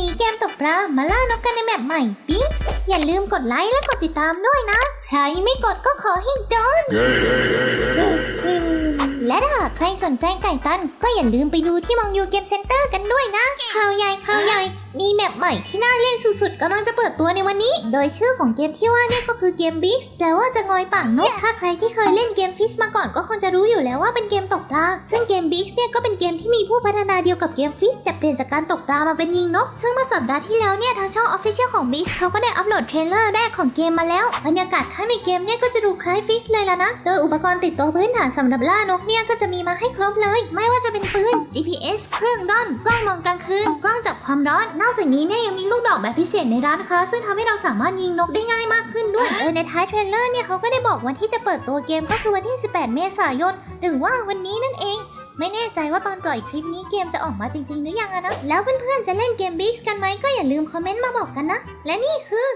นีเกมตกปลามาล่านกกันในแมปใหม่ปิ๊กอย่าลืมกดไลค์และกดติดตามด้วยนะ ใครไม่กดก็ขอให้โดน และถ้าหากใครสนใจไก่ตัน ก็อย่าลืมไปดูที่มองยูเกมเซ็นเตอร์กันด้วยนะข่าวใหญ่ข่าวใหญ่มี แมปใหม่ที่น่าเล่นสุดๆกำลังจะเปิดตัวในวันนี้ โดยชื่อของเกมที่ว่าเนี่ยก็คือเกมบิ๊กแปลว่าจะงอยปากนก ถ้าใครที่เคยเล่นเกมฟิชมาก่อนก็คงจะรู้อยู่แล้วว่าเป็นเกมตกปลา ซึ่งเกมบิ๊กเนี่ยก็เป็นเกมที่มีผู้พัฒนาเดียวกับเกมฟิชแต่เปลี่ยนจากการตกปลามาเป็นยิงนก ซึ่งเมื่อสัปดาห์ที่แล้วเนี่ยทางช่องออฟฟิเชียลของบิ๊กเขาก็ได้อัปโหลดเทรลเลอร์แรกของเกมมาแล้ว บรรยากาศข้างในเกมเนี่ยก็จะดูคล้ายฟิชเลยละนะ โดยอุปกรณ์ติดตัวพื้นฐานสำหรับล่านกเนี่ยก็จะมีมาให้ครบเลย ไม่ว่าจะเป็นปืน GPS เครื่องร่อนกล้องมองกลางคืนกล้อง จับความร้อน นอกจากนี้เนี่ยยังมีลูกดอกแบบพิเศษในร้านค้าซึ่งทำให้เราสามารถยิงนกได้ง่ายมากขึ้นด้วย เออในท้ายเทรลเลอร์เนี่ยเขาก็ได้บอกวันที่จะเปิดตัวเกมก็คือวันที่ 18 เมษายน หรือว่าวันนี้นั่นเอง ไม่แน่ใจว่าตอนปล่อยคลิปนี้เกมจะออกมาจริง ๆ หรือยังอะนะ แล้วเพื่อนๆจะเล่นเกมบิ๊กกันไหมก็อย่าลืมคอมเมนต์มาบอกกันนะ และนี่คือ